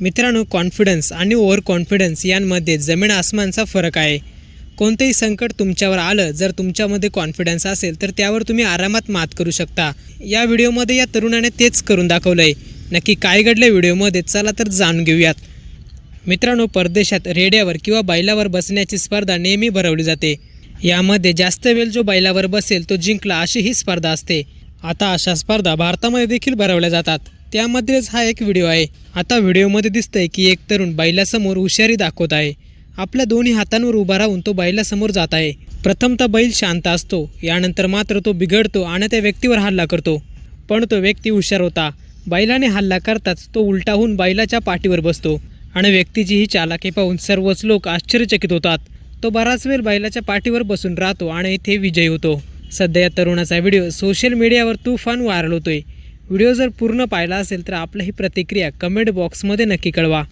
मित्रांनो कॉन्फिडन्स आणि over confidence यांमध्ये जमीन आसमानचा फरक आहे. कोणतंही संकट तुमच्यावर आलं जर तुमच्यामध्ये कॉन्फिडन्स असेल तर त्यावर तुम्ही आरामात मात करू शकता. या व्हिडिओमध्ये या तरुणाने तेच करून दाखवलं आहे नक्की काय घडलं व्हिडिओमध्ये चला तर जाणून घेऊयात. मित्रांनो परदेशात रेड्यावर किंवा बैलावर बसण्याची स्पर्धा नेहमी भरवली जाते. यामध्ये जास्त वेळ जो बैलावर बसेल तो जिंकला अशी ही स्पर्धा असते. आता अशा स्पर्धा भारतामध्ये देखील भरवल्या जातात. त्यामध्येच हा एक व्हिडिओ आहे. आता व्हिडिओमध्ये दिसतंय की एक तरुण बैलासमोर हुशारी दाखवत आहे. आपल्या दोन्ही हातांवर उभा राहून तो बैलासमोर जात आहे. प्रथमतः बैल शांत असतो. यानंतर मात्र तो बिघडतो आणि त्या व्यक्तीवर हल्ला करतो. पण तो व्यक्ती हुशार होता. बैलाने हल्ला करताच तो उलटाहून बैलाच्या पाठीवर बसतो आणि व्यक्तीची ही चालाकी पाहून सर्वच लोक आश्चर्यचकित होतात. तो बराच वेळ बैलाच्या पाठीवर बसून राहतो आणि इथे विजयी होतो. सध्या या तरुणाचा व्हिडिओ सोशल मीडियावर तुफान व्हायरल होतोय. व्हिडिओ जर पूर्ण पाहिला असेल तर आपलं ही प्रतिक्रिया कमेंट बॉक्समध्ये नक्की कळवा.